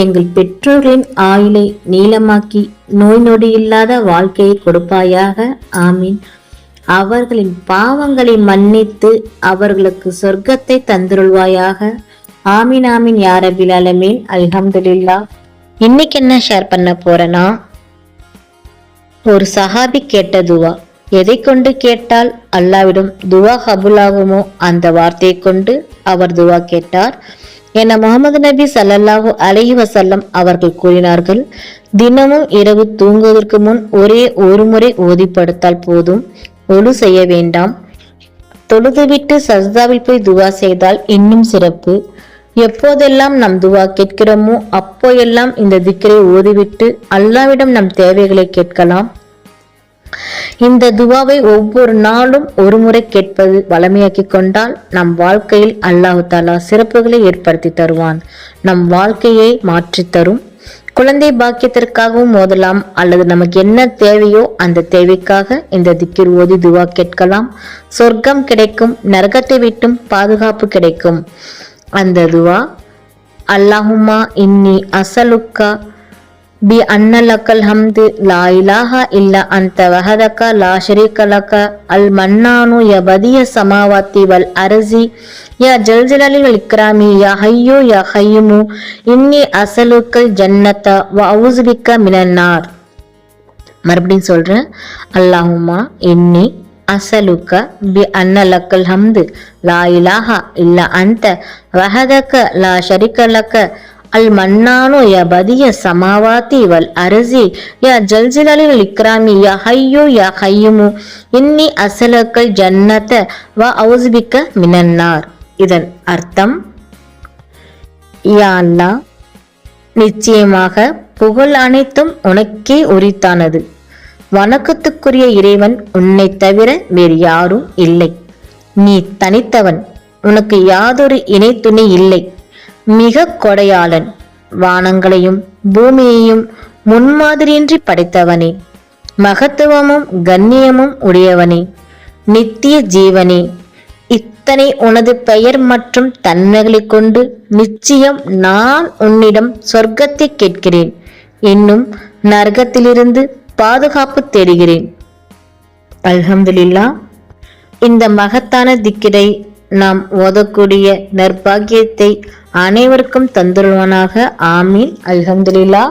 எங்கள் பெற்றோர்களின் ஆயுளை நீளமாக்கி நோய் நொடி இல்லாத வாழ்க்கையை கொடுப்பாயாக. ஆமீன். அவர்களின் பாவங்களை மன்னித்து அவர்களுக்கு சொர்க்கத்தை தந்துருள்வாயாக. ஆமீன் ஆமீன் யாரபில் அலமீன் அல்ஹம்துல்லா இன்னைக்கு என்ன ஷேர் பண்ண போறேன்னா ஒரு சஹாபி கேட்ட துவா. எதை கொண்டு கேட்டால் அல்லாவிடம் துவா ஹபுலாகுமோ அந்த வார்த்தையை கொண்டு அவர் துவா கேட்டார். என முகமது நபி சல்லல்லாஹு அலைஹி வசல்லம் அவர்கள் கூறினார்கள். தினமும் இரவு தூங்குவதற்கு முன் ஒரே ஒரு முறை ஓதிப்படுத்தால் போதும். ஒழு செய்ய வேண்டாம். தொழுதுவிட்டு சஸ்தாவில் போய் துவா செய்தால் இன்னும் சிறப்பு. எப்போதெல்லாம் நம் துவா கேட்கிறோமோ அப்போயெல்லாம் இந்த திக்கரை ஓதிவிட்டு அல்லாவிடம் நம் தேவைகளை கேட்கலாம். இந்த துவாவை ஒவ்வொரு நாளும் ஒரு முறை கேட்பது வளமையாக்கி கொண்டால் நம் வாழ்க்கையில் அல்லாஹு தாலா சிறப்புகளை ஏற்படுத்தி தருவான். நம் வாழ்க்கையை மாற்றி தரும். குழந்தை பாக்கியத்திற்காகவும் மோதலாம் அல்லது நமக்கு என்ன தேவையோ அந்த தேவைக்காக இந்த திக்கிர் ஓதி துவா கேட்கலாம். சொர்க்கம் கிடைக்கும் நரகத்தை விட்டும் பாதுகாப்பு கிடைக்கும். அந்த துவா அல்லாஹுமா இன்னி அசலுக்கா பி அன்னலக்கல் ஹம்து லா இலாஹா இல்ல அந்த வஹதக லா ஷரீக லக அல் மன்னானு ய பதிய சமாவாத்தி வல் அரசி ய ஜல்ஜலாலி வல் இக்ராமி யா ஹையோ யா ஹையுமு இன்னி அசலுக்கல் ஜன்னத்த வ அவுசுபிக்க மினன்னார் மறுபடியும் சொல்றேன் அல்லாஹுமா இன்னி அசலுக்க பி அன்னலக்கல் ஹம்து லா இலாஹா இல்ல அந்த வஹதக்க லா ஷரிக அல் மன்னானோ யா பதிய சமாவாத்தி வல் அரசி யா ஜல்ஜிலாலில் இக்ராமி யா ஹையோ யா ஹையுமு. இன்னி அசலக்கல் ஜன்னத வ அவுஸ்பிக்க மினன்னார். இதன் அர்த்தம் யா அல்லா நிச்சயமாக புகழ் அனைத்தும் உனக்கே உரித்தானது. வணக்கத்துக்குரிய இறைவன் உன்னை தவிர வேறு யாரும் இல்லை. நீ தனித்தவன் உனக்கு யாதொரு இணை துணை இல்லை. மிக கொடையாளன். வானங்களையும் பூமியையும் முன்மாதிரியின்றி படைத்தவனே. மகத்துவமும் கண்ணியமும் உடையவனே. நித்திய ஜீவனே. இத்தனை உனது பெயர் மற்றும் தன்மைகளை கொண்டு நிச்சயம் நான் உன்னிடம் சொர்க்கத்தை கேட்கிறேன். இன்னும் நரகத்திலிருந்து பாதுகாப்பு தேடுகிறேன். அல்ஹம்துலில்லா. இந்த மகத்தான திக்கிரை நாம் ஓதக்கூடிய நற்பாகியத்தை அனைவருக்கும் தந்துருவானாக ஆமீன். அல்ஹம்துலில்லா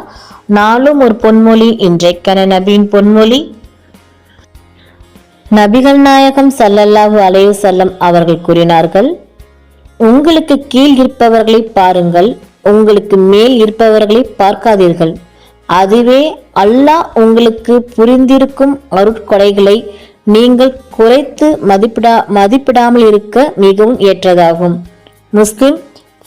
நாளும் ஒரு பொன்மொழி இன்றைக்கான நபியின் பொன்மொழி. நபிகள் நாயகம் சல்லல்லாஹு அலைய செல்லம் அவர்கள் கூறினார்கள் உங்களுக்கு கீழ் இருப்பவர்களை பாருங்கள் உங்களுக்கு மேல் இருப்பவர்களை பார்க்காதீர்கள். அதுவே அல்லாஹ் உங்களுக்கு புரிந்திருக்கும் அருட்கொடைகளை நீங்கள் குறைத்து மதிப்பிடா மதிப்பிடாமல் இருக்க மிகவும் ஏற்றதாகும். முஸ்லிம்